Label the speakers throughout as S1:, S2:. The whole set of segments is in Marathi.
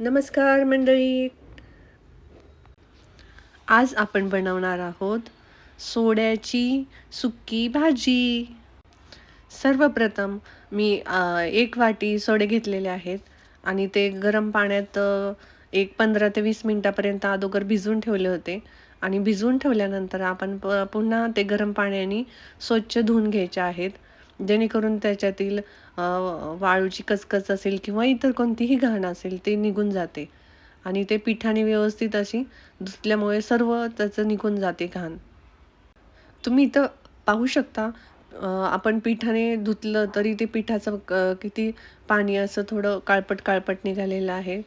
S1: नमस्कार मंडळी. आज आपण बनवणार आहोत सोड्याची सुक्की भाजी. सर्वप्रथम मी एक वाटी सोडे घेतलेले आहेत आणि ते गरम पाण्यात एक पंधरा ते वीस मिनटापर्यंत अगोदर भिजवून ठेवले होते. आणि भिजवून ठेवल्यानंतर आपण प पुन्हा ते गरम पाण्याने स्वच्छ धुवून घ्यायचे आहेत. जेणेकरून त्याच्यातील वाळूची कचकच असेल किंवा इतर कोणतीही घाण असेल ते निघून जाते. आणि ते पिठाने व्यवस्थित अशी धुतल्यामुळे सर्व त्याचं निघून जाते घाण. तुम्ही इथं पाहू शकता आपण पिठाने धुतलं तरी ते पिठाचं किती पाणी असं थोडं काळपट काळपट निघालेलं आहे.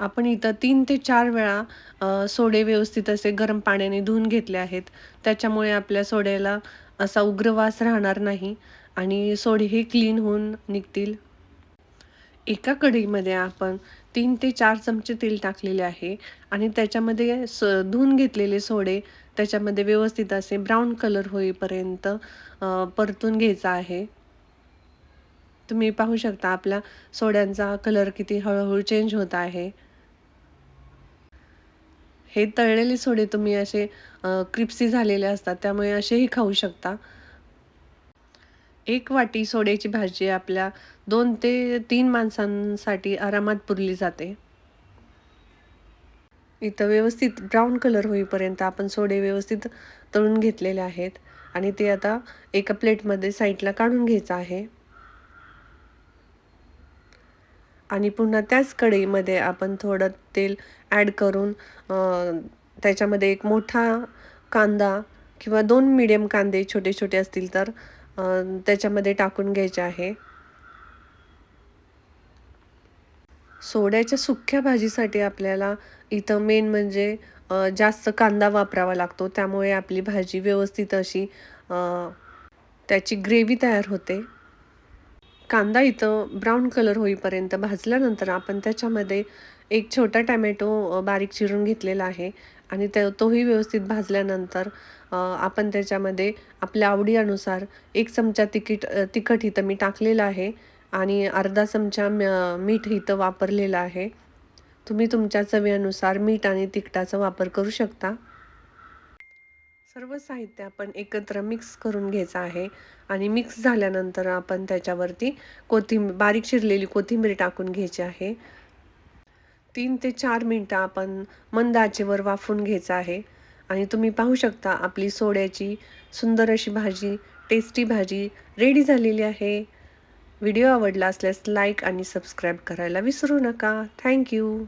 S1: आपण इथं तीन ते चार वेळा सोडे व्यवस्थित असे गरम पाण्याने धुवून घेतले आहेत. त्याच्यामुळे आपल्या सोड्याला असा उग्र वास राहणार नाही आणि सोडे हे क्लीन होऊन निघतील. एका कढईमध्ये आपण तीन ते चार चमचे तेल टाकलेले आहे आणि त्याच्यामध्ये स धुवून घेतलेले सोडे त्याच्यामध्ये व्यवस्थित असे ब्राऊन कलर होईपर्यंत परतून घ्यायचा आहे. तुम्ही पाहू शकता आपल्या सोड्यांचा कलर किती हळूहळू चेंज होत आहे. हे तळलेले सोडे तुम्ही असे क्रिप्सी झालेले असतात त्यामुळे असेही खाऊ शकता. एक वाटी सोड्याची भाजी आपल्या दोन ते तीन माणसांसाठी आरामात पुरली जाते. इथं व्यवस्थित ब्राऊन कलर होईपर्यंत आपण सोडे व्यवस्थित तळून घेतलेले आहेत. आणि ते आता एका प्लेटमध्ये साईडला काढून घ्यायचं आहे. आणि पुन्हा त्याच कढईमध्ये आपण थोडं तेल ॲड करून त्याच्यामध्ये एक मोठा कांदा किंवा दोन मिडियम कांदे छोटे छोटे असतील तर त्याच्यामध्ये टाकून घ्यायचे आहे. सोड्याच्या सुक्या भाजीसाठी आपल्याला इथं मेन म्हणजे जास्त कांदा वापरावा लागतो. त्यामुळे आपली भाजी व्यवस्थित अशी त्याची ग्रेव्ही तयार होते. कांदा इथं ब्राऊन कलर होईपर्यंत भाजल्यानंतर आपण त्याच्यामध्ये एक छोटा टॅमॅटो बारीक चिरून घेतलेला आहे आणि त्या तोही व्यवस्थित भाजल्यानंतर आपण त्याच्यामध्ये आपल्या आवडीनुसार एक चमचा तिकीट तिखट इथं मी टाकलेलं आहे आणि अर्धा चमचा म- मीठ इथं वापरलेलं आहे. तुम्ही तुमच्या चवीनुसार मीठ आणि तिखटाचा वापर करू शकता. सर्व साहित्य आपण एकत्र मिक्स करून घ्यायचं आहे. आणि मिक्स झाल्यानंतर आपण त्याच्यावरती कोथिंबीर बारीक चिरलेली कोथिंबीर टाकून घ्यायची आहे. तीन ते चार मिनटं आपण मंद आचेवर घ्यायचं आहे. आणि तुम्ही पाहू शकता आपली सोड्याची सुंदर अशी भाजी टेस्टी भाजी रेडी झालेली आहे. व्हिडिओ आवडला असल्यास लाईक आणि सबस्क्राईब करायला विसरू नका. थँक्यू